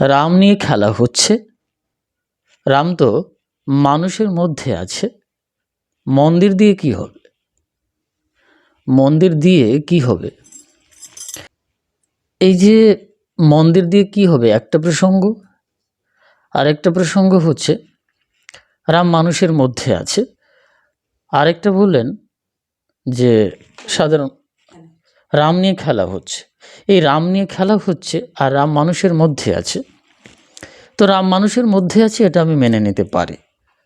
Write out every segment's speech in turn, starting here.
রাম নিয়ে খেলা হচ্ছে। রাম তো মানুষের মধ্যে আছে। মন্দির দিয়ে কি হবে? মন্দির দিয়ে কি হবে? এই যে মন্দির দিয়ে কি হবে? একটা প্রসঙ্গ। আর একটা প্রসঙ্গ হচ্ছে, রাম মানুষের মধ্যে আছে। আরেকটা বললেন যে সাধারণ রাম নিয়ে খেলা হচ্ছে। এই রাম নিয়ে খেলা হচ্ছে আর রাম মানুষের মধ্যে আছে। তো রাম মানুষের মধ্যে আছে এটা আমি মেনে নিতে পারি।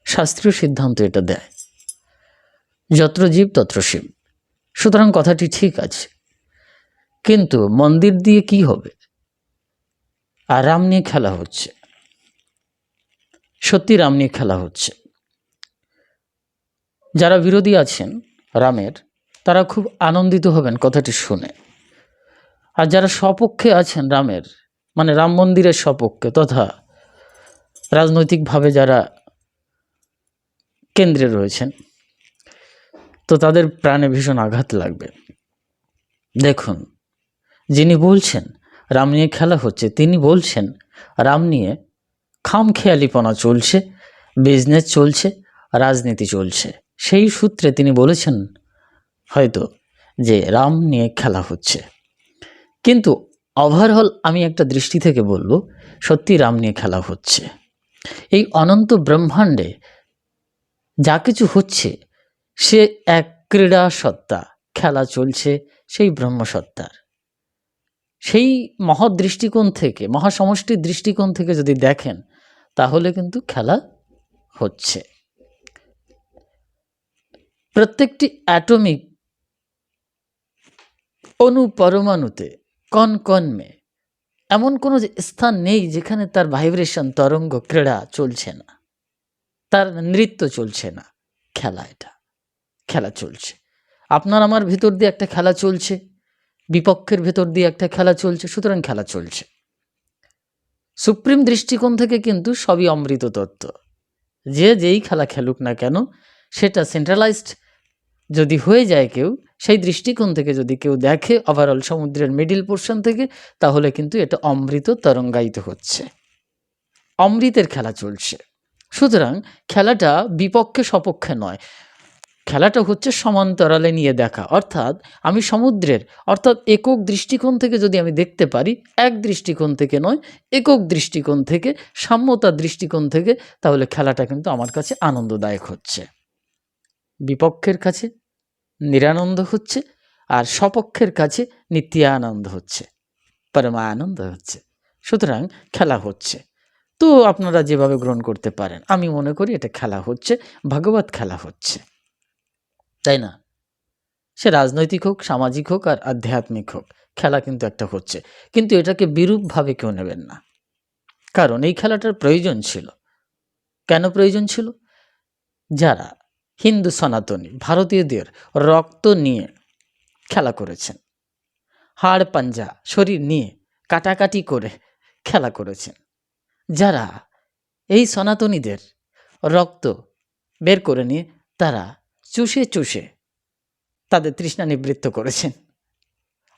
শাস্ত্রীয় সিদ্ধান্ত এটা দেয়। যত্র জীব তত্র শিব। সুতরাং কথাটি ঠিক আছে। কিন্তু মন্দির দিয়ে কি হবে? আর রাম নিয়ে খেলা হচ্ছে। সত্যি রাম নিয়ে খেলা হচ্ছে। যারা বিরোধী আছেন রামের, তারা খুব আনন্দিত হবেন কথাটি শুনে। আর যারা স্বপক্ষে আছেন রামের মানে রাম মন্দিরের স্বপক্ষে তথা রাজনৈতিকভাবে যারা কেন্দ্রে রয়েছেন, তো তাদের প্রাণে ভীষণ আঘাত লাগবে। দেখুন, যিনি বলছেন রাম নিয়ে খেলা হচ্ছে, তিনি বলছেন রাম নিয়ে খামখেয়ালিপনা চলছে বিজনেস চলছে, রাজনীতি চলছে। সেই সূত্রে তিনি বলেছেন হয়তো যে রাম নিয়ে খেলা হচ্ছে। কিন্তু ওভারঅল আমি একটা দৃষ্টি থেকে বলব, সত্যি রাম নিয়ে খেলা হচ্ছে। এই অনন্ত ব্রহ্মাণ্ডে যা কিছু হচ্ছে, সে এক ক্রীড়া সত্তা, খেলা চলছে সেই ব্রহ্মসত্তার। সেই মহৎ দৃষ্টিকোণ থেকে, মহাসমষ্টির দৃষ্টিকোণ থেকে যদি দেখেন, তাহলে কিন্তু খেলা হচ্ছে। প্রত্যেকটি অ্যাটমিক অণু পরমাণুতে কণ কণমে এমন কোনো স্থান নেই যেখানে তার ভাইব্রেশন তরঙ্গ ক্রীড়া চলছে না। তার নৃত্য চলছে না। খেলা এটা। খেলা চলছে। আপনার আমার ভেতর দিয়ে একটা খেলা চলছে। বিপক্ষের ভেতর দিয়ে একটা খেলা চলছে। সুতরাং খেলা চলছে। সুপ্রিম দৃষ্টিকোণ থেকে কিন্তু সবই অমৃত তত্ত্ব। যে যেই খেলা খেলুক না কেন, সেটা সেন্ট্রালাইজড যদি হয়ে যায় কেউ সেই দৃষ্টিকোণ থেকে যদি কেউ দেখে ওভারঅল সমুদ্রের মিডিল পোর্শন থেকে, তাহলে কিন্তু এটা অমৃত তরঙ্গায়িত হচ্ছে। অমৃতের খেলা চলছে। সুতরাং খেলাটা বিপক্ষে সপক্ষে নয়। খেলাটা হচ্ছে সমান্তরালে নিয়ে দেখা। অর্থাৎ আমি সমুদ্রের, অর্থাৎ একক দৃষ্টিকোণ থেকে যদি আমি দেখতে পারি, এক দৃষ্টিকোণ থেকে নয়, একক দৃষ্টিকোণ থেকে সাম্যতার দৃষ্টিকোণ থেকে, তাহলে খেলাটা কিন্তু আমার কাছে আনন্দদায়ক হচ্ছে। বিপক্ষের কাছে নিরানন্দ হচ্ছে আর সপক্ষের কাছে নিত্যানন্দ হচ্ছে, পরমানন্দ হচ্ছে। সুতরাং খেলা হচ্ছে। তো আপনারা যেভাবে গ্রহণ করতে পারেন, আমি মনে করি এটা খেলা হচ্ছে, ভাগবত খেলা হচ্ছে। তাই না? সে রাজনৈতিক হোক, সামাজিক হোক আর আধ্যাত্মিক হোক, খেলা কিন্তু একটা হচ্ছে। কিন্তু এটাকে বিরূপভাবে কেউ নেবেন না। কারণ এই খেলাটার প্রয়োজন ছিল। কেন প্রয়োজন ছিল? যারা হিন্দু সনাতনী, ভারতীয়দের রক্ত নিয়ে খেলা করেছেন। হাড়, পাঞ্জা, শরীর নিয়ে কাটাকাটি করে খেলা করেছেন। যারা এই সনাতনীদের রক্ত বের করে নিয়ে তারা চুষে চুষে তাদের তৃষ্ণা নিবৃত্ত করেছেন।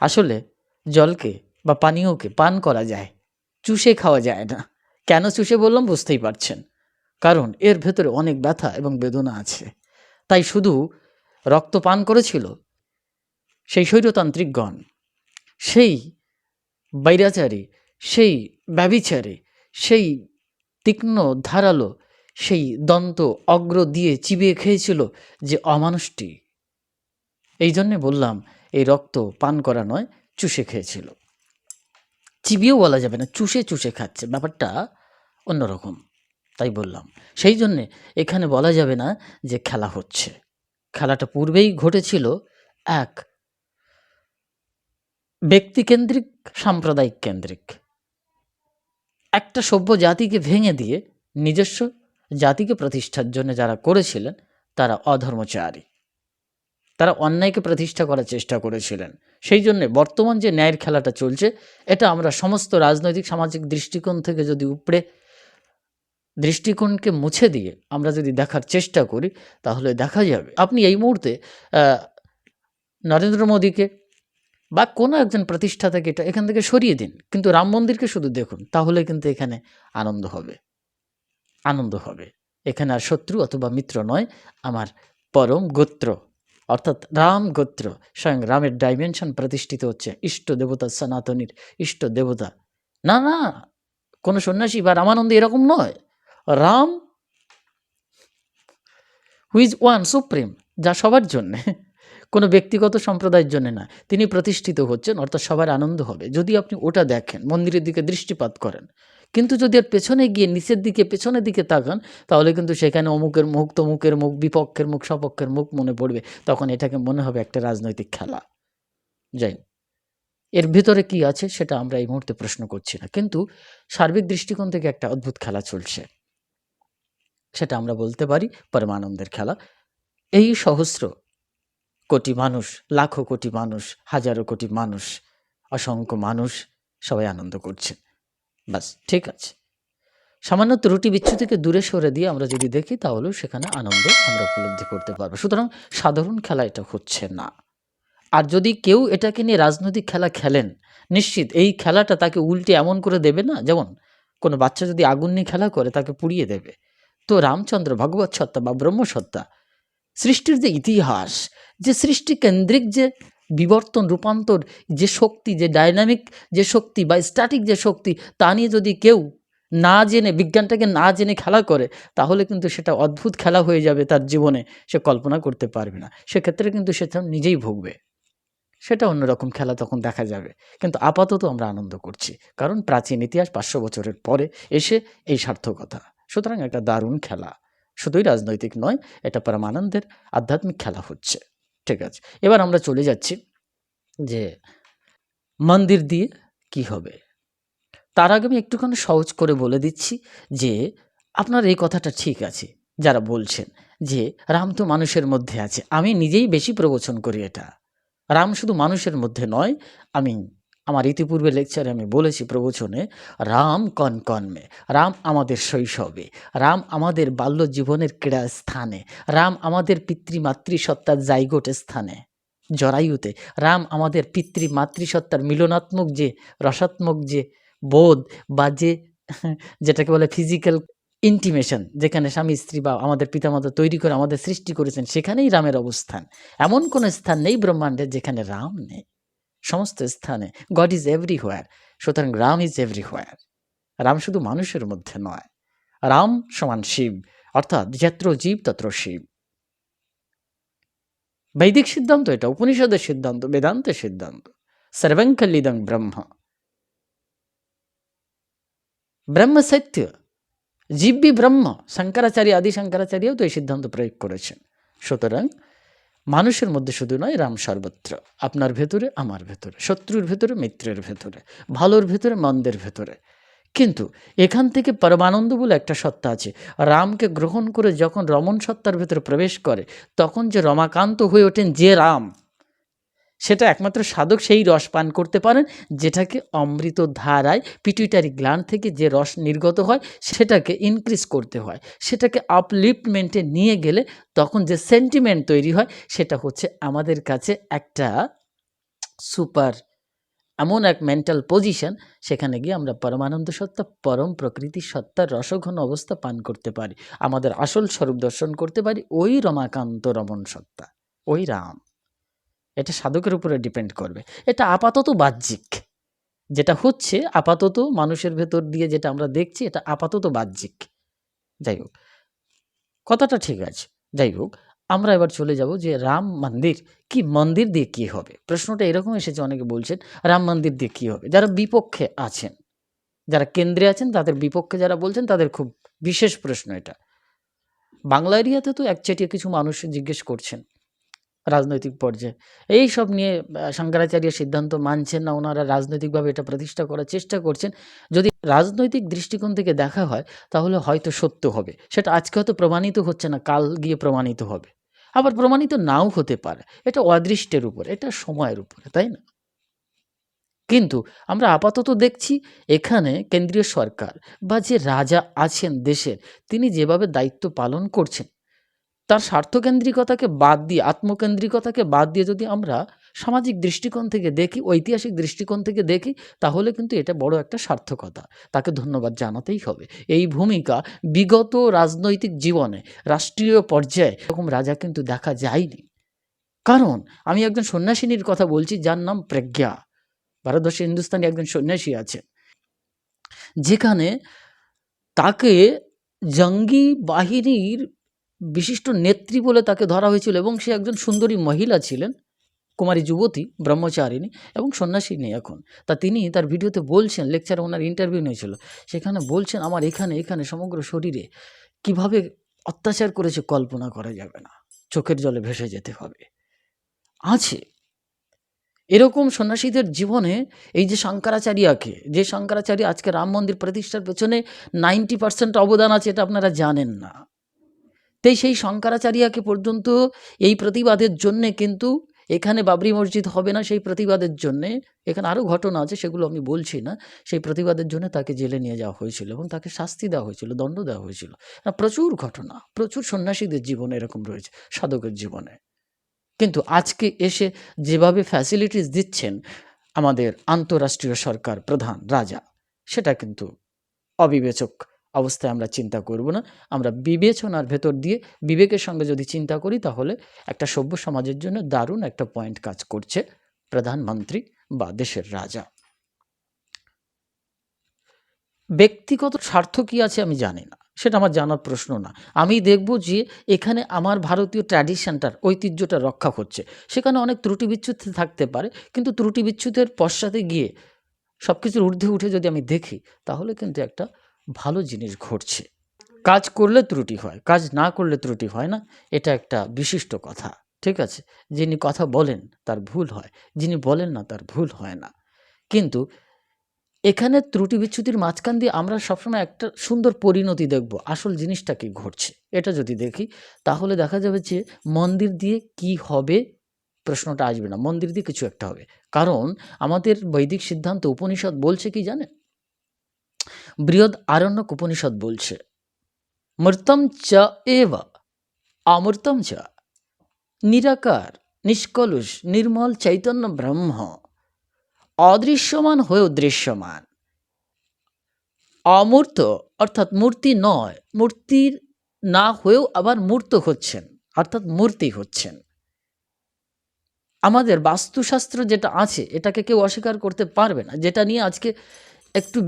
আসলে জলকে বা পানীয়কে পান করা যায়, চুষে খাওয়া যায় না। কেন চুষে বললাম বুঝতেই পারছেন। কারণ এর ভেতরে অনেক ব্যথা এবং বেদনা আছে। তাই শুধু রক্ত পান করেছিল সেই স্বৈরতান্ত্রিকগণ, সেই বৈরাচারী, সেই ব্যবিচারী সেই তীক্ষ্ণ ধারালো, সেই দন্ত অগ্র দিয়ে চিবিয়ে খেয়েছিল যে অমানুষটি। এই জন্যে বললাম, এই রক্ত পান করা নয়, চুষে খেয়েছিল। চিবিয়েও বলা যাবে না, চুষে চুষে খাচ্ছে, ব্যাপারটা অন্যরকম। তাই বললাম। সেই জন্যে এখানে বলা যাবে না যে খেলা হচ্ছে। খেলাটা পূর্বেই ঘটেছিল এক ব্যক্তিকেন্দ্রিক, সাম্প্রদায়িক কেন্দ্রিক। একটা সভ্য জাতিকে ভেঙে দিয়ে নিজস্ব জাতিকে প্রতিষ্ঠার জন্য যারা করেছিলেন, তারা অধর্মচারী। তারা অন্যায়কে প্রতিষ্ঠা করার চেষ্টা করেছিলেন। সেই জন্য বর্তমান যে ন্যায়ের খেলাটা চলছে, এটা আমরা সমস্ত রাজনৈতিক, সামাজিক দৃষ্টিকোণ থেকে যদি উপড়ে দৃষ্টিকোণকে মুছে দিয়ে আমরা যদি দেখার চেষ্টা করি, তাহলে দেখা যাবে আপনি এই মুহূর্তে নরেন্দ্র মোদীকে বা কোনো একজন প্রতিষ্ঠাতাকে এটা এখান থেকে সরিয়ে দিন, কিন্তু রাম মন্দিরকে শুধু দেখুন, তাহলে কিন্তু এখানে আনন্দ হবে। আনন্দ হবে। এখানে আর শত্রু অথবা মিত্র নয়, আমার পরম গোত্র। অর্থাৎ রাম গোত্র, স্বয়ং রামের ডাইমেনশন প্রতিষ্ঠিত হচ্ছে, ইষ্ট দেবতা সনাতনীর ইষ্ট দেবতা। না না, কোনো সন্ন্যাসী বা রামানন্দ এরকম নয়। রাম হুইজ ওয়ান সুপ্রিম যা সবার জন্যে, কোনো ব্যক্তিগত সম্প্রদায়ের জন্য না, তিনি প্রতিষ্ঠিত হচ্ছেন, অর্থাৎ সবার আনন্দ হবে। যদি আপনি ওটা দেখেন, মন্দিরের দিকে দৃষ্টিপাত করেন, কিন্তু যদি আর পেছনে গিয়ে, নিচের দিকে, পেছনের দিকে তাকান, তাহলে কিন্তু সেখানে অমুকের মুখ, তমুকের মুখ, বিপক্ষের মুখ, সপক্ষের মুখ মনে পড়বে। তখন এটাকে মনে হবে একটা রাজনৈতিক খেলা। যাই। এর ভিতরে কি আছে, সেটা আমরা এই মুহূর্তে প্রশ্ন করছি না। কিন্তু সার্বিক দৃষ্টিকোণ থেকে একটা অদ্ভুত খেলা চলছে। সেটা আমরা বলতে পারি পরমানন্দের খেলা। এই সহস্র কোটি মানুষ, লাখো কোটি মানুষ, হাজারো কোটি মানুষ, অসংখ্য মানুষ সবাই আনন্দ করছে বাস ঠিক আছে। সামান্য ত্রুটি বিচ্ছু থেকে দূরে সরে দিয়ে আমরা যদি দেখি, তাহলেও সেখানে আনন্দ আমরা উপলব্ধি করতে পারব। সুতরাং সাধারণ খেলা এটা হচ্ছে না। আর যদি কেউ এটাকে নিয়ে রাজনৈতিক খেলা খেলেন, নিশ্চিত এই খেলাটা তাকে উল্টে এমন করে দেবে না, যেমন কোনো বাচ্চা যদি আগুন নিয়ে খেলা করে, তাকে পুড়িয়ে দেবে। তো রামচন্দ্র ভগবত সত্তা বা ব্রহ্মসত্তা সৃষ্টির যে ইতিহাস, যে সৃষ্টি কেন্দ্রিক যে বিবর্তন, রূপান্তর, যে শক্তি, যে ডাইনামিক যে শক্তি বা স্ট্যাটিক যে শক্তি, তা নিয়ে যদি কেউ না জেনে, বিজ্ঞানটাকে না জেনে খেলা করে, তাহলে কিন্তু সেটা অদ্ভুত খেলা হয়ে যাবে তার জীবনে। সে কল্পনা করতে পারবে না। সেক্ষেত্রে কিন্তু সে নিজেই ভুগবে। সেটা অন্যরকম খেলা তখন দেখা যাবে। কিন্তু আপাতত আমরা আনন্দ করছি। কারণ প্রাচীন ইতিহাস পাঁচশো বছরের পরে এসে এই সার্থকতা। সুতরাং একটা দারুণ খেলা। শুধুই রাজনৈতিক নয়, এটা পরমানন্দের আধ্যাত্মিক খেলা হচ্ছে। ঠিক আছে, এবার আমরা চলে যাচ্ছি যে মন্দির দিয়ে কি হবে। তার আগে আমি একটুখানি সহজ করে বলে দিচ্ছি যে আপনার এই কথাটা ঠিক আছে, যারা বলছেন যে রাম তো মানুষের মধ্যে আছে। আমি নিজেই বেশি প্রবচন করি এটা। রাম শুধু মানুষের মধ্যে নয়, আমি আমার ইতিপূর্বে লেকচারে আমি বলেছি প্রবচনে, রাম কন কনমে রাম আমাদের শৈশবে, রাম আমাদের বাল্য জীবনের ক্রীড়া স্থানে রাম আমাদের পিতৃমাতৃসত্তার জাইগোট স্থানে। জরায়ুতে, রাম আমাদের পিতৃমাতৃসত্তার মিলনাত্মক যে, রসাত্মক যে বোধ বা যে, যেটাকে বলে ফিজিক্যাল ইন্টিমেশন যেখানে স্বামী, স্ত্রী বা আমাদের পিতামাতা তৈরি করে, আমাদের সৃষ্টি করেছেন, সেখানেই রামের অবস্থান। এমন কোনো স্থান নেই ব্রহ্মাণ্ডের যেখানে রাম নেই। সমস্ত স্থানে গড ইজ এভরিহোয়ার সুতরাং রাম ইজ এভরিহোয়ার রাম শুধু মানুষের মধ্যে নয়, রাম সমান শিব, অর্থাৎ যত্র জীব তত্র শিব। বৈদিক সিদ্ধান্ত এটা, উপনিষদের সিদ্ধান্ত, বেদান্তের সিদ্ধান্ত। সর্বঙ্কলিদং ব্রহ্ম। ব্রহ্ম সত্য, জীববি ব্রহ্ম, শঙ্করাচার্য আদি শঙ্করাচার্যও তো এই সিদ্ধান্ত প্রয়োগ করেছেন। সুতরাং মানুষের মধ্যে শুধু নয়, রাম সর্বত্র। আপনার ভেতরে, আমার ভেতরে, শত্রুর ভেতরে, মিত্রের ভেতরে, ভালোর ভেতরে, মন্দের ভেতরে। কিন্তু এখান থেকে পরমানন্দ বলে একটা সত্তা আছে। রামকে গ্রহণ করে যখন রমণ সত্তার ভেতরে প্রবেশ করে, তখন যে রমাকান্ত হয়ে ওঠেন যে রাম সেটা একমাত্র সাধক সেই রস পান করতে পারেন, যেটাকে অমৃত ধারায় পিটুইটারি গ্ল্যান্ড থেকে যে রস নির্গত হয়, সেটাকে ইনক্রিজ করতে হয়। সেটাকে আপলিফটমেন্টে নিয়ে গেলে তখন যে সেন্টিমেন্ট তৈরি হয়, সেটা হচ্ছে আমাদের কাছে একটা সুপার এমন এক মেন্টাল পজিশন সেখানে গিয়ে আমরা পরমানন্দ সত্তা, পরম প্রকৃতি সত্তার রসঘন অবস্থা পান করতে পারি। আমাদের আসল স্বরূপ দর্শন করতে পারি ওই রমাকান্ত রমণ সত্তা। ওই রাম। এটা সাধকের উপরে ডিপেন্ড করবে। এটা আপাতত বাহ্যিক। যেটা হচ্ছে, আপাতত মানুষের ভেতর দিয়ে যেটা আমরা দেখছি, এটা আপাতত বাহ্যিক। যাই হোক, কথাটা ঠিক আছে। যাই হোক, আমরা এবার চলে যাব যে রাম মন্দির কি, মন্দির দিয়ে কি হবে? প্রশ্নটা এরকম এসেছে, অনেকে বলছেন, রাম মন্দির দিয়ে কি হবে? যারা বিপক্ষে আছেন, যারা কেন্দ্রে আছেন, তাদের বিপক্ষে যারা বলছেন, তাদের খুব বিশেষ প্রশ্ন এটা। বাংলা এরিয়াতে তো একচেটিয়া কিছু মানুষ জিজ্ঞেস করছেন। রাজনৈতিক পর্যায়ে। এই সব নিয়ে শঙ্করাচার্য সিদ্ধান্ত মানছেন না ওনারা রাজনৈতিকভাবে এটা প্রতিষ্ঠা করার চেষ্টা করছেন। যদি রাজনৈতিক দৃষ্টিকোণ থেকে দেখা হয়, তাহলে হয়তো সত্য হবে। সেটা আজকে হয়তো প্রমাণিত হচ্ছে না, কাল গিয়ে প্রমাণিত হবে। আবার প্রমাণিত নাও হতে পারে। এটা অদৃষ্টের উপর, এটা সময়ের উপরে, তাই না? কিন্তু আমরা আপাতত দেখছি, এখানে কেন্দ্রীয় সরকার বা যে রাজা আছেন দেশের, তিনি যেভাবে দায়িত্ব পালন করছেন তার স্বার্থকেন্দ্রিকতাকে বাদ দিয়ে, আত্মকেন্দ্রিকতাকে বাদ দিয়ে যদি আমরা সামাজিক দৃষ্টিকোণ থেকে দেখি, ঐতিহাসিক দৃষ্টিকোণ থেকে দেখি, তাহলে কিন্তু এটা বড় একটা সার্থকতা। তাকে ধন্যবাদ জানাতেই হবে। এই ভূমিকা বিগত রাজনৈতিক জীবনে, রাষ্ট্রীয় পর্যায়ে এরকম রাজা কিন্তু দেখা যায়নি। কারণ আমি একজন সন্ন্যাসিনীর কথা বলছি, যার নাম প্রজ্ঞা। ভারতবর্ষে হিন্দুস্তানি একজন সন্ন্যাসী আছে যেখানে তাকে জঙ্গি বাহিনীর বিশিষ্ট নেত্রী বলে তাকে ধরা হয়েছিল এবং সে একজন সুন্দরী মহিলা ছিলেন, কুমারী যুবতী, ব্রহ্মচারিণী এবং সন্ন্যাসিনী এখন। তা তিনি তার ভিডিওতে বলছেন, লেকচারে ওনার ইন্টারভিউ নিয়েছিল, সেখানে বলছেন, আমার এখানে এখানে সমগ্র শরীরে কীভাবে অত্যাচার করেছে কল্পনা করা যাবে না, চোখের জলে ভেসে যেতে হবে। আছে। এরকম সন্ন্যাসীদের জীবনে এই যে শঙ্করাচার্যকে, যে শঙ্করাচার্য আজকে রাম মন্দির প্রতিষ্ঠার পেছনে নাইনটি পার্সেন্ট অবদান আছে, এটা আপনারা জানেন না। তাই সেই শঙ্করাচার্যকে পর্যন্ত এই প্রতিবাদের জন্যে কিন্তু এখানে বাবরি মসজিদ হবে না সেই প্রতিবাদের জন্যে। এখানে আরও ঘটনা আছে, সেগুলো আমি বলছি না। সেই প্রতিবাদের জন্য তাকে জেলে নিয়ে যাওয়া হয়েছিল এবং তাকে শাস্তি দেওয়া হয়েছিল, দণ্ড দেওয়া হয়েছিল। প্রচুর ঘটনা, প্রচুর সন্ন্যাসীদের জীবনে এরকম রয়েছে, সাধকের জীবনে। কিন্তু আজকে এসে যেভাবে ফ্যাসিলিটিস দিচ্ছেন আমাদের আন্তরাষ্ট্রীয় সরকার প্রধান রাজা, সেটা কিন্তু অবিবেচক। অবস্থায় আমরা চিন্তা করব না। আমরা বিবেচনার ভেতর দিয়ে বিবেকের সঙ্গে যদি চিন্তা করি তাহলে একটা সভ্য সমাজের জন্য দারুণ একটা পয়েন্ট কাজ করছে প্রধানমন্ত্রী বা দেশের রাজা। ব্যক্তিগত স্বার্থ কী আছে আমি জানি না, সেটা আমার জানার প্রশ্ন না। আমি দেখব যে এখানে আমার ভারতীয় ট্র্যাডিশনটার ঐতিহ্যটা রক্ষা হচ্ছে। সেখানে অনেক ত্রুটি বিচ্ছুত থাকতে পারে, কিন্তু ত্রুটি বিচ্ছুতের পশ্চাতে গিয়ে সব কিছুর ঊর্ধ্বে উঠে যদি আমি দেখি, তাহলে কিন্তু একটা ভালো জিনিস ঘটছে। কাজ করলে ত্রুটি হয়, কাজ না করলে ত্রুটি হয় না, এটা একটা বিশিষ্ট কথা, ঠিক আছে? যিনি কথা বলেন তার ভুল হয়, যিনি বলেন না তার ভুল হয় না। কিন্তু এখানে ত্রুটি বিচ্ছুতির মাঝখান দিয়ে আমরা সবসময় একটা সুন্দর পরিণতি দেখব, আসল জিনিসটা কি ঘটছে, এটা যদি দেখি, তাহলে দেখা যাবে যে মন্দির দিয়ে কি হবে প্রশ্নটা আসবে না, মন্দির দিয়ে কিছু একটা হবে। কারণ আমাদের বৈদিক সিদ্ধান্ত, উপনিষদ বলছে কি জানেন? বৃহৎ আরণ্যক উপনিষদ বলছে মৃতম চ এব অমৃতম চ। নিরাকার, নিষ্কলুষ, নির্মল চৈতন্য ব্রহ্ম। অদৃশ্যমান হয়েও দৃশ্যমান। অমূর্ত, অর্থাৎ মূর্তি নয়, মূর্তির না হয়েও আবার মূর্ত হচ্ছেন, অর্থাৎ মূর্তি হচ্ছেন। আমাদের বাস্তুশাস্ত্র যেটা আছে, এটাকে কেউ অস্বীকার করতে পারবে না। যেটা নিয়ে আজকে একটু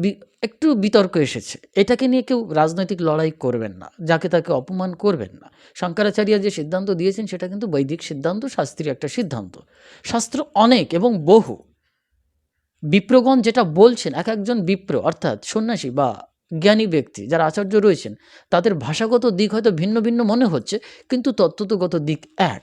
একটু বিতর্ক এসেছে। এটাকে নিয়ে কেউ রাজনৈতিক লড়াই করবেন না, যাকে তাকে অপমান করবেন না। শঙ্করাচার্য যে সিদ্ধান্ত দিয়েছেন, সেটা কিন্তু বৈদিক সিদ্ধান্ত, শাস্ত্রীয় একটা সিদ্ধান্ত। শাস্ত্র অনেক এবং বহু। বিপ্রগণ যেটা বলছেন, এক একজন বিপ্র, অর্থাৎ সন্ন্যাসী বা জ্ঞানী ব্যক্তি, যারা আচার্য রয়েছেন, তাদের ভাষাগত দিক হয়তো ভিন্ন ভিন্ন মনে হচ্ছে, কিন্তু তত্ত্বগত দিক এক।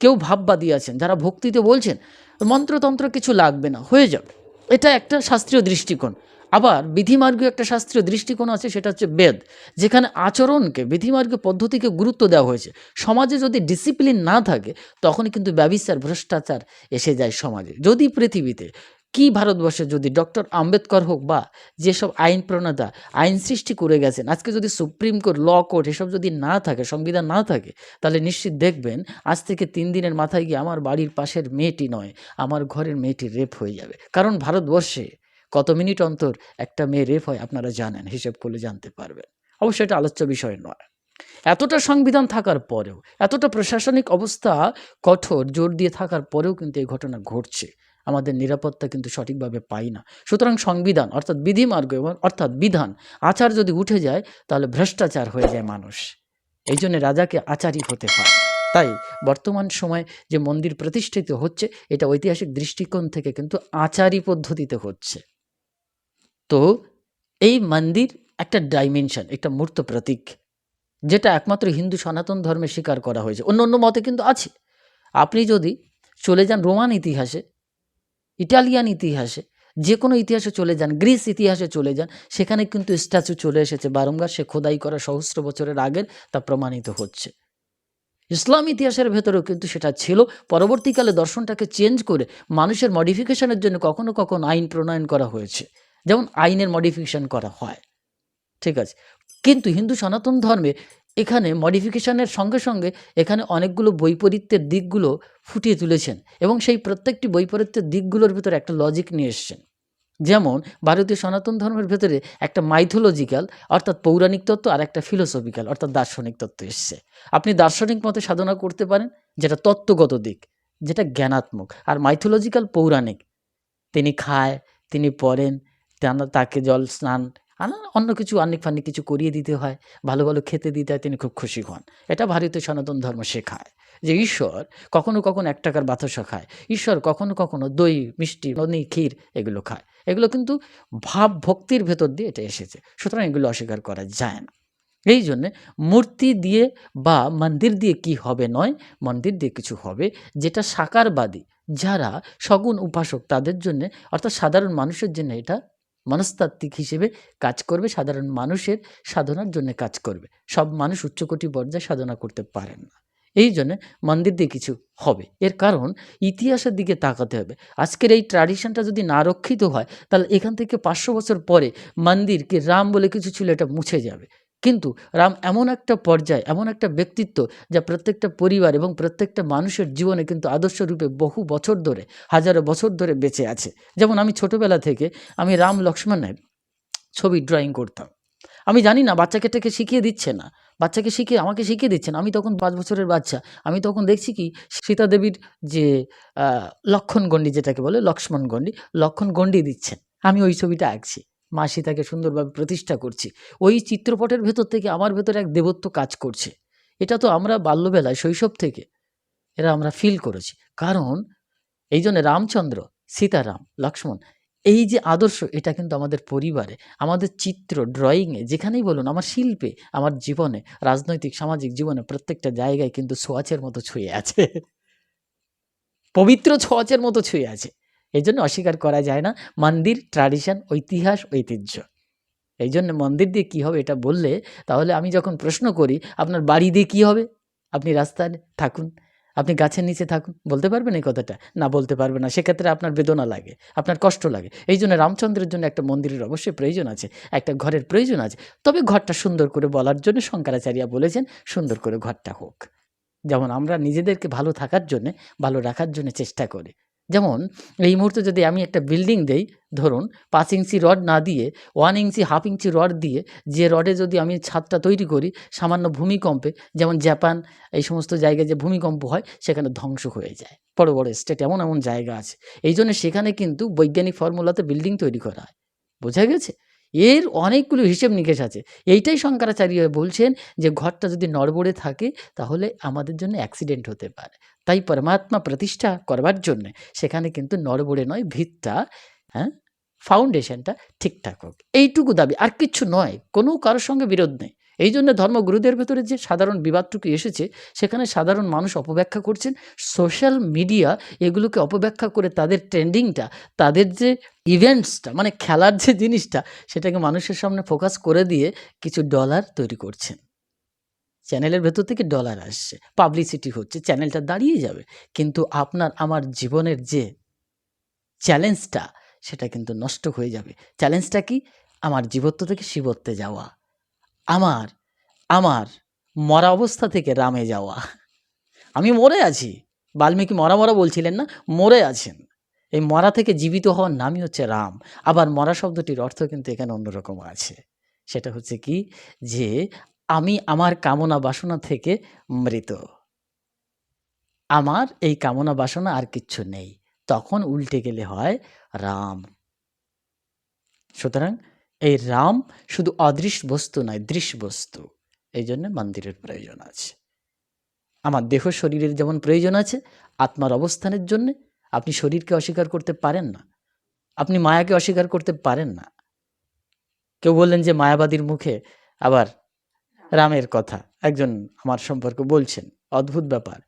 কেউ ভাববাদী আছেন, যারা ভক্তিতে বলছেন, মন্ত্রতন্ত্র কিছু লাগবে না, হয়ে যাবে। এটা একটা শাস্ত্রীয় দৃষ্টিকোণ। আবার বিধিমার্গীয় একটা শাস্ত্রীয় দৃষ্টিকোণ আছে, সেটা হচ্ছে বেদ, যেখানে আচরণকে, বিধিমার্গীয় পদ্ধতিকে গুরুত্ব দেওয়া হয়েছে। সমাজে যদি ডিসিপ্লিন না থাকে, তখনই কিন্তু ব্যবিচার, ভ্রষ্টাচার এসে যায় সমাজে। যদি পৃথিবীতে, কি ভারতবর্ষে যদি ডক্টর আম্বেদকর হোক বা যেসব আইন প্রণেতা, আইন সৃষ্টি করে গেছেন, আজকে যদি সুপ্রিম কোর্ট, ল কোর্ট এসব যদি না থাকে, সংবিধান না থাকে, তাহলে নিশ্চিত দেখবেন আজ থেকে তিন দিনের মাথায় গিয়ে আমার বাড়ির পাশের মেয়েটি নয়, আমার ঘরের মেয়েটি রেপ হয়ে যাবে। কারণ ভারতবর্ষে কত মিনিট অন্তর একটা মেয়ে রেপ হয় আপনারা জানেন, হিসেব করলে জানতে পারবেন। অবশ্যই এটা আলোচ্য বিষয় নয়। এতটা সংবিধান থাকার পরেও, এতটা প্রশাসনিক অবস্থা কঠোর, জোর দিয়ে থাকার পরেও কিন্তু এই ঘটনা ঘটছে। আমাদের নিরাপত্তা কিন্তু সঠিকভাবে পাই না। সুতরাং সংবিধান অর্থাৎ বিধিমার্গ এবং অর্থাৎ বিধান, আচার যদি উঠে যায়, তাহলে ভ্রষ্টাচার হয়ে যায় মানুষ। এই জন্য রাজাকে আচারই হতে হয়। তাই বর্তমান সময়ে যে মন্দির প্রতিষ্ঠিত হচ্ছে, এটা ঐতিহাসিক দৃষ্টিকোণ থেকে কিন্তু আচারী পদ্ধতিতে হচ্ছে। তো এই মন্দির একটা ডাইমেনশন একটা মূর্ত প্রতীক, যেটা একমাত্র হিন্দু সনাতন ধর্মে স্বীকার করা হয়েছে। অন্য অন্য মতে কিন্তু আছে। আপনি যদি চলে যান রোমান ইতিহাসে, ইটালিয়ান ইতিহাসে যে কোনো ইতিহাসে চলে যান, গ্রিস ইতিহাসে চলে যান, সেখানে কিন্তু স্ট্যাচু চলে এসেছে। বারংবার সে খোদাই করা সহস্র বছরের আগের তা প্রমাণিত হচ্ছে। ইসলাম ইতিহাসের ভেতরেও কিন্তু সেটা ছিল। পরবর্তীকালে দর্শনটাকে চেঞ্জ করে মানুষের মডিফিকেশনের জন্য কখনো কখনো আইন প্রণয়ন করা হয়েছে। যেমন আইনের মডিফিকেশন করা হয়, ঠিক আছে? কিন্তু হিন্দু সনাতন ধর্মে এখানে মডিফিকেশনের সঙ্গে সঙ্গে এখানে অনেকগুলো বৈপরীত্যের দিকগুলো ফুটিয়ে তুলেছেন এবং সেই প্রত্যেকটি বৈপরীত্যের দিকগুলোর ভিতরে একটা লজিক নিয়ে এসছেন। যেমন ভারতীয় সনাতন ধর্মের ভেতরে একটা মাইথোলজিক্যাল অর্থাৎ পৌরাণিক তত্ত্ব আর একটা ফিলোসফিক্যাল অর্থাৎ দার্শনিক তত্ত্ব এসছে। আপনি দার্শনিক মতে সাধনা করতে পারেন, যেটা তত্ত্বগত দিক, যেটা জ্ঞানাত্মক। আর মাইথোলজিক্যাল পৌরাণিক, তিনি খায়, তিনি পড়েন তানা- তাকে জল, স্নান অন্য কিছু আন্নিক ফান্নিক কিছু করিয়ে দিতে হয়, ভালো ভালো খেতে দিতে হয়, তিনি খুব খুশি হন। এটা ভারতীয় সনাতন ধর্ম শেখায় যে ঈশ্বর কখনো কখনো এক টাকার বাতাসা খায়। ঈশ্বর কখনো কখনো দই, মিষ্টি, ননি, ক্ষীর এগুলো খায়। এগুলো কিন্তু ভাব ভক্তির ভেতর দিয়ে এটা এসেছে। সুতরাং এগুলো অস্বীকার করা যায় না। এই জন্যে মূর্তি দিয়ে বা মন্দির দিয়ে কি হবে নয়, মন্দির দিয়ে কিছু হবে যেটা সাকারবাদী, যারা সগুণ উপাসক তাদের জন্য, অর্থাৎ সাধারণ মানুষের জন্য এটা মনস্তাত্ত্বিক হিসেবে কাজ করবে, সাধারণ মানুষের সাধনার জন্য কাজ করবে। সব মানুষ উচ্চকোটি পর্যায়ে সাধনা করতে পারেন না। এই জন্য মন্দির দিয়ে কিছু হবে। এর কারণ, ইতিহাসের দিকে তাকাতে হবে। আজকের এই ট্র্যাডিশনটা যদি না রক্ষিত হয়, তাহলে এখান থেকে পাঁচশো বছর পরে মন্দিরকে রাম বলে কিছু ছিল, এটা মুছে যাবে। কিন্তু রাম এমন একটা পর্যায়, এমন একটা ব্যক্তিত্ব যা প্রত্যেকটা পরিবার এবং প্রত্যেকটা মানুষের জীবনে কিন্তু আদর্শ রূপে বহু বছর ধরে, হাজারো বছর ধরে বেঁচে আছে। যেমন আমি ছোটবেলা থেকে আমি রাম লক্ষ্মণের ছবি ড্রয়িং করতাম। আমি জানি না, বাচ্চাকে থেকে শিখিয়ে দিচ্ছে না। বাচ্চাকে শিখিয়ে, আমাকে শিখিয়ে দিচ্ছে না। আমি তখন পাঁচ বছরের বাচ্চা। আমি তখন দেখছি কি, সীতা দেবীর যে লক্ষণ গণ্ডি যেটাকে বলে, লক্ষ্মণ গণ্ডি লক্ষণ গণ্ডি দিচ্ছেন। আমি ওই ছবিটা আঁকছি। মা সীতাকে সুন্দরভাবে প্রতিষ্ঠা করছি। ওই চিত্রপটের ভেতর থেকে আমার ভেতরে এক দেবত্ব কাজ করছে। এটা তো আমরা বাল্যবেলায়, শৈশব থেকে এরা আমরা ফিল করেছি। কারণ এই জন্য রামচন্দ্র, সীতারাম, লক্ষ্মণ, এই যে আদর্শ, এটা কিন্তু আমাদের পরিবারে, আমাদের চিত্র ড্রয়িংয়ে যেখানেই বলুন, আমার শিল্পে, আমার জীবনে, রাজনৈতিক, সামাজিক জীবনে প্রত্যেকটা জায়গায় কিন্তু ছোঁয়াচের মতো ছুঁয়ে আছে। পবিত্র ছোঁয়াচের মতো ছুঁয়ে আছে। এই জন্য অস্বীকার করা যায় না। মন্দির ট্র্যাডিশন ঐতিহাস, ঐতিহ্য। এই জন্য মন্দির দিয়ে কী হবে এটা বললে, তাহলে আমি যখন প্রশ্ন করি, আপনার বাড়ি দিয়ে কী হবে? আপনি রাস্তায় থাকুন, আপনি গাছের নিচে থাকুন, বলতে পারবেন এই কথাটা? না, বলতে পারবেন না। সেক্ষেত্রে আপনার বেদনা লাগে, আপনার কষ্ট লাগে। এই জন্য রামচন্দ্রের জন্য একটা মন্দিরের অবশ্যই প্রয়োজন আছে, একটা ঘরের প্রয়োজন আছে। তবে ঘরটা সুন্দর করে বলার জন্য শঙ্করাচার্য বলেছেন, সুন্দর করে ঘরটা হোক। যেমন আমরা নিজেদেরকে ভালো থাকার জন্যে, ভালো রাখার জন্য চেষ্টা করি। যেমন, এই মুহূর্তে যদি আমি একটা বিল্ডিং দেই, ধরুন, পাঁচ ইঞ্চি রড না দিয়ে one inch half inch rod দিয়ে, যে রডে যদি আমি ছাদটা তৈরি করি, সামান্য ভূমিকম্পে, যেমন জাপান এই সমস্ত জায়গায় যে ভূমিকম্প হয়, সেখানে ধ্বংস হয়ে যায়। বড় বড় স্টেট এমন এমন জায়গা আছে। এই জন্য সেখানে কিন্তু বৈজ্ঞানিক ফর্মুলাতে বিল্ডিং তৈরি করা হয়। বোঝা গেছে? এর অনেকগুলো হিসেব নিকেশ আছে। এইটাই শঙ্করাচার্য বলছেন যে, ঘরটা যদি নড়বড়ে থাকে, তাহলে আমাদের জন্য অ্যাক্সিডেন্ট হতে পারে। তাই পরমাত্মা প্রতিষ্ঠা করবার জন্যে সেখানে কিন্তু নড়বড়ে নয়, ভিতটা হ্যাঁ ফাউন্ডেশনটা ঠিকঠাক হোক। এইটুকু দাবি। আর কিচ্ছু নয়, কোনো কারোর সঙ্গে বিরোধ নেই। এই জন্য ধর্মগুরুদের ভেতরে যে সাধারণ বিবাদটুকু এসেছে, সেখানে সাধারণ মানুষ অপব্যাখ্যা করছেন। সোশ্যাল মিডিয়া এগুলোকে অপব্যাখ্যা করে তাদের ট্রেন্ডিংটা, তাদের যে ইভেন্টসটা মানে খেলার যে জিনিসটা, সেটাকে মানুষের সামনে ফোকাস করে দিয়ে কিছু ডলার তৈরি করছেন। চ্যানেলের ভেতর থেকে ডলার আসছে পাবলিসিটি হচ্ছে, চ্যানেলটা দাঁড়িয়ে যাবে। কিন্তু আপনার, আমার জীবনের যে চ্যালেঞ্জটা সেটা কিন্তু নষ্ট হয়ে যাবে। চ্যালেঞ্জটা কি? আমার জীবত্ব থেকে শিবত্বে যাওয়া। আমার আমার মরা অবস্থা থেকে রামে যাওয়া। আমি মরে আছি। বাল্মীকি মরা মরা বলছিলেন না, মরে আছেন। এই মরা থেকে জীবিত হওয়ার নামই হচ্ছে রাম। আবার মরা শব্দটির অর্থ কিন্তু এখানে অন্যরকম আছে। সেটা হচ্ছে কি? যে আমি আমার কামনা বাসনা থেকে মৃত। আমার এই কামনা বাসনা আর কিচ্ছু নেই। তখন উল্টে গেলে হয় রাম। সুতরাং এই রাম শুধু অদৃশ্য বস্তু নয়, দৃশ্য বস্তু। এই জন্য মন্দিরের প্রয়োজন আছে। আমার দেহ শরীরের যেমন প্রয়োজন আছে, আত্মার অবস্থানের জন্য আপনি শরীরকে অস্বীকার করতে পারেন না। আপনি মায়াকে অস্বীকার করতে পারেন না। কেউ বললেন যে মায়াবাদীর মুখে আবার রামের কথা, একজন আমার সম্পর্কে বলছেন, অদ্ভুত ব্যাপার।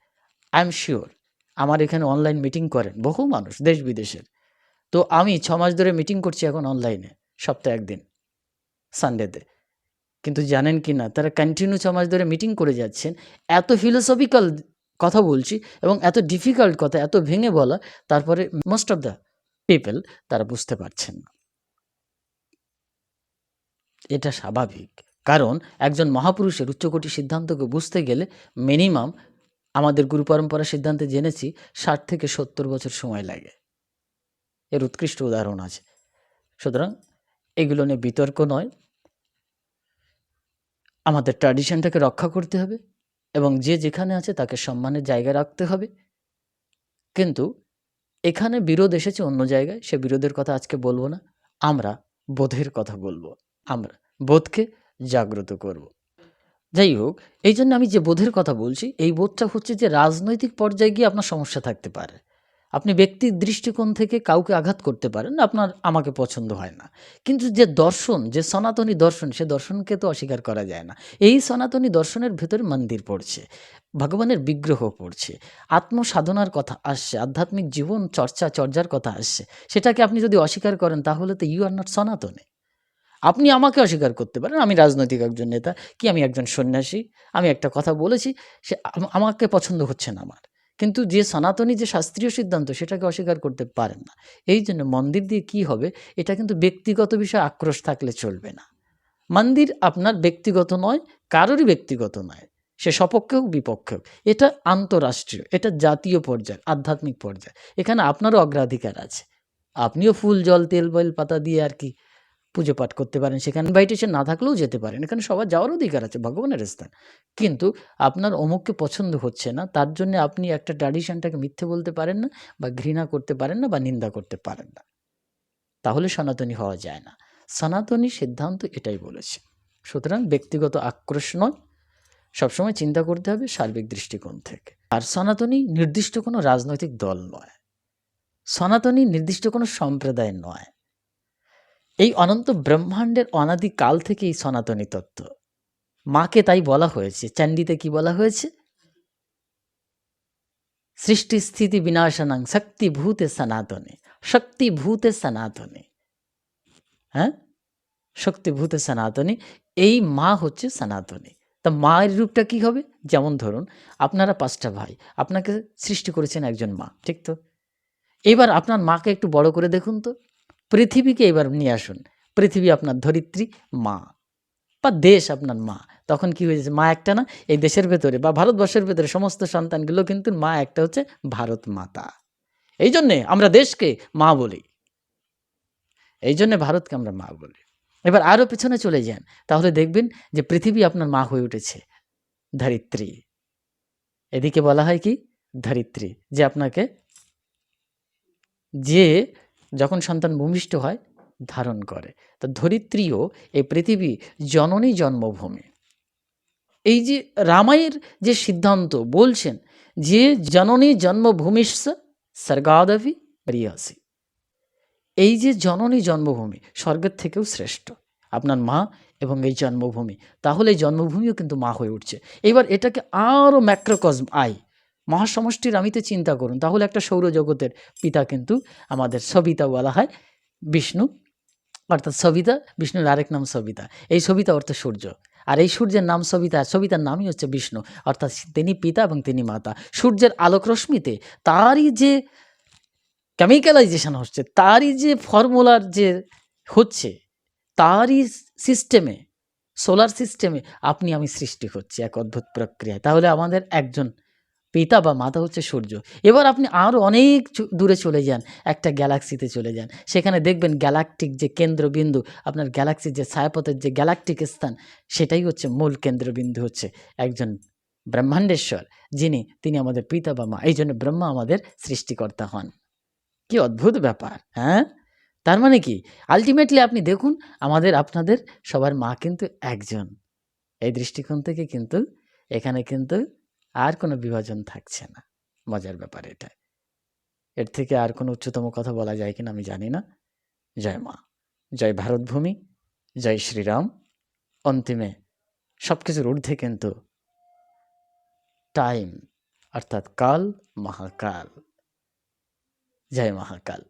আই এম শিওর আমার এখানে অনলাইন মিটিং করেন বহু মানুষ দেশ বিদেশের তো আমি ছ মাস ধরে মিটিং করছি এখন অনলাইনে সপ্তাহে একদিন সানডেতে কিন্তু জানেন কি না, তারা কন্টিনিউ মাস ধরে মিটিং করে যাচ্ছেন, এত ফিলোসফিক্যাল কথা বলছি এবং এত ডিফিকাল্ট কথা, এত ভেঙে বলা, তারপরে মোস্ট অফ দ্য পিপল তারা বুঝতে পারছেন না। এটা স্বাভাবিক। কারণ একজন মহাপুরুষের উচ্চকোটি সিদ্ধান্তকে বুঝতে গেলে মিনিমাম আমাদের গুরু পরম্পরা সিদ্ধান্তে জেনেছি, ষাট থেকে সত্তর বছর সময় লাগে। এর উৎকৃষ্ট উদাহরণ আছে। সুতরাং এগুলো নিয়ে বিতর্ক নয়। আমাদের ট্র্যাডিশনটাকে রক্ষা করতে হবে এবং যে যেখানে আছে তাকে সম্মানের জায়গায় রাখতে হবে। কিন্তু এখানে বিরোধ এসেছে অন্য জায়গায়, সে বিরোধের কথা আজকে বলব না। আমরা বোধের কথা বলব। আমরা বোধকে জাগ্রত করব। যাই হোক, এই জন্য আমি যে বোধের কথা বলছি, এই বোধটা হচ্ছে যে রাজনৈতিক পর্যায়ে গিয়ে আপনার সমস্যা থাকতে পারে। আপনি ব্যক্তির দৃষ্টিকোণ থেকে কাউকে আঘাত করতে পারেন, আপনার আমাকে পছন্দ হয় না। কিন্তু যে দর্শন, যে সনাতনী দর্শন, সে দর্শনকে তো অস্বীকার করা যায় না। এই সনাতনী দর্শনের ভেতরে মন্দির পড়ছে, ভগবানের বিগ্রহ পড়ছে, আত্মসাধনার কথা আসছে, আধ্যাত্মিক জীবন চর্চা চর্চার কথা আসছে। সেটাকে আপনি যদি অস্বীকার করেন, তাহলে তো ইউ আর নট সনাতনে। আপনি আমাকে অস্বীকার করতে পারেন, আমি রাজনৈতিক একজন নেতা, কি আমি একজন সন্ন্যাসী, আমি একটা কথা বলেছি, সে আমাকে পছন্দ হচ্ছে না আমার। কিন্তু যে সনাতনী যে শাস্ত্রীয় সিদ্ধান্ত, সেটাকে অস্বীকার করতে পারেন না। এই জন্য মন্দির দিয়ে কি হবে, এটা কিন্তু ব্যক্তিগত বিষয়ে আক্রোশ থাকলে চলবে না। মন্দির আপনার ব্যক্তিগত নয়, কারোরই ব্যক্তিগত নয়। সে সপক্ষে হোক, বিপক্ষে হোক, এটা আন্তরাষ্ট্রীয়, এটা জাতীয় পর্যায়ে, আধ্যাত্মিক পর্যায়ে। এখানে আপনারও অগ্রাধিকার আছে। আপনিও ফুল, জল, তেল বয়েল পাতা দিয়ে আর কি পুজো পাঠ করতে পারেন, সেখানে ইনভাইটেশন না থাকলেও যেতে পারেন। এখানে সবার যাওয়ার অধিকার আছে, ভগবানের স্থান। কিন্তু আপনার অমুককে পছন্দ হচ্ছে না, তার জন্য আপনি একটা ট্র্যাডিশনটাকে মিথ্যে বলতে পারেন না বা ঘৃণা করতে পারেন না বা নিন্দা করতে পারেন না। তাহলে সনাতনী হওয়া যায় না। সনাতনী সিদ্ধান্ত এটাই বলেছে। সুতরাং ব্যক্তিগত আক্রোশ নয়, সবসময় চিন্তা করতে হবে সার্বিক দৃষ্টিকোণ থেকে। আর সনাতনী নির্দিষ্ট কোনো রাজনৈতিক দল নয়। সনাতনী নির্দিষ্ট কোনো সম্প্রদায় নয়। এই অনন্ত ব্রহ্মাণ্ডের অনাদিকাল থেকে এই সনাতনী তত্ত্ব। মাকে তাই বলা হয়েছে। চণ্ডীতে কি বলা হয়েছে? সৃষ্টি স্থিতি বিনাশনাং শক্তিভূতে সনাতনে। শক্তিভূতে সনাতনে। হ্যাঁ? শক্তিভূতে সনাতনী। এই মা হচ্ছে সনাতনী। তা মায়ের রূপটা কি হবে? যেমন ধরুন, আপনারা পাঁচটা ভাই, আপনাকে সৃষ্টি করেছেন একজন মা, ঠিক তো? এবার আপনার মাকে একটু বড় করে দেখুন তো। পৃথিবীকে এবার নিয়ে আসুন। পৃথিবী আপনার ধরিত্রী মা বা দেশ আপনার মা। তখন কি হয়েছে? মা একটা না, এই দেশের ভেতরে বা ভারতবর্ষের ভেতরে সমস্ত সন্তানগুলো কিন্তু মা একটা হচ্ছে ভারত মাতা। এই জন্যে আমরা দেশকে মা বলি। এই জন্যে ভারতকে আমরা মা বলি। এবার আরও পিছনে চলে যান। তাহলে দেখবেন যে পৃথিবী আপনার মা হয়ে উঠেছে। ধরিত্রী। এদিকে বলা হয় কি? ধরিত্রী। যে আপনাকে যে যখন সন্তান ভূমিষ্ঠ হয়, ধারণ করে। তো ধরিত্রীও এই পৃথিবী জননী জন্মভূমি। এই যে রামায়ের যে সিদ্ধান্ত বলছেন, যে জননী জন্মভূমিস্য স্বর্গাদভি প্রিয়াসী। এই যে জননী জন্মভূমি স্বর্গের থেকেও শ্রেষ্ঠ। আপনার মা এবং এই জন্মভূমি, তাহলে জন্মভূমিও কিন্তু মা হয়ে উঠছে। এবার এটাকে আরও ম্যাক্রোকজম আই মহাসমষ্টির আমিতে চিন্তা করুন। তাহলে একটা সৌরজগতের পিতা কিন্তু আমাদের সবিতা বলা হয়, বিষ্ণু। অর্থাৎ সবিতা, বিষ্ণুর আরেক নাম সবিতা। এই সবিতা অর্থ সূর্য। আর এই সূর্যের নাম সবিতা, সবিতার নামই হচ্ছে বিষ্ণু। অর্থাৎ তিনি পিতা এবং তিনি মাতা। সূর্যের আলোক রশ্মিতে তারই যে কেমিক্যালাইজেশন হচ্ছে, তারই যে ফর্মুলার যে হচ্ছে, তারই সিস্টেমে সোলার সিস্টেমে আপনি আমি সৃষ্টি হচ্ছে এক অদ্ভুত প্রক্রিয়ায়। তাহলে আমাদের একজন পিতা বা মাতা হচ্ছে সূর্য। এবার আপনি আরও অনেক দূরে চলে যান, একটা গ্যালাক্সিতে চলে যান। সেখানে দেখবেন গ্যালাকটিক যে কেন্দ্রবিন্দু, আপনার গ্যালাক্সির যে ছায়াপথের যে গ্যালাকটিক স্থান, সেটাই হচ্ছে মূল কেন্দ্রবিন্দু হচ্ছে একজন ব্রহ্মাণ্ডেশ্বর, যিনি, তিনি আমাদের পিতা বা মা, এই জন্য ব্রহ্মা আমাদের সৃষ্টিকর্তা হন। কি অদ্ভুত ব্যাপার হ্যাঁ? তার মানে কি? আলটিমেটলি আপনি দেখুন, আমাদের, আপনাদের সবার মা কিন্তু একজন। এই দৃষ্টিকোণ থেকে কিন্তু, এখানে কিন্তু আর কোনো বিভাজন থাকছে না। মজার ব্যাপার এটা এর থেকে আর কোনো উচ্চতম কথা বলা যায় কিনা আমি জানি না। জয় মা, জয় ভারতভূমি, জয় শ্রীরাম। অন্তিমে সব কিছুর ঊর্ধ্বে কিন্তু টাইম, অর্থাৎ কাল, মহাকাল। জয় মহাকাল।